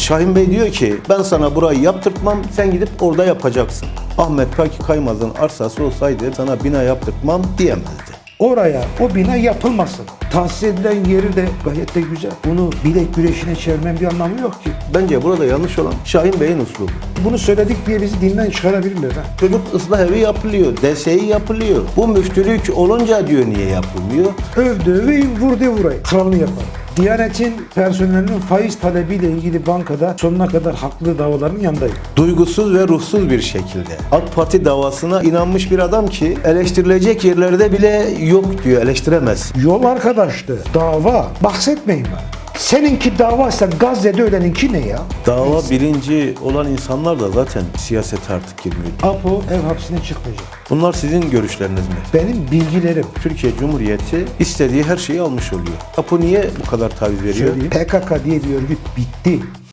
Şahin Bey diyor ki ben sana burayı yaptırtmam sen gidip orada yapacaksın. Ahmet Kaki Kaymaz'ın arsası olsaydı sana bina yaptırtmam diyemezdi. Oraya o bina yapılmasın. Tahsis edilen yeri de gayet de güzel. Bunu bilek güreşine çevirmenin bir anlamı yok ki. Bence burada yanlış olan Şahin Bey'in uslubu. Bunu söyledik diye bizi dinden çıkarabilirler ha. Çocuk ıslah evi yapılıyor, DSİ yapılıyor. Bu müftülük olunca diyor niye yapılmıyor? Övdü öveyim vurdu vurayım. Kralını yapar. Diyanetin personelinin faiz talebiyle ilgili bankada sonuna kadar haklı davaların yanındayım. Duygusuz ve ruhsuz bir şekilde. AK Parti davasına inanmış bir adam ki eleştirilecek yerlerde bile yok diyor, eleştiremez. Yol arkadaştı. Dava. Bahsetmeyin bana. Seninki davaysa Gazze'de öleninki ne ya? Dava bilinci olan insanlar da zaten siyasete artık girmiyor. Apo ev hapsine çıkmayacak. Bunlar sizin görüşleriniz mi? Benim bilgilerim. Türkiye Cumhuriyeti istediği her şeyi almış oluyor. Apo niye bu kadar taviz veriyor? Söyleyeyim. PKK diye bir örgüt bitti.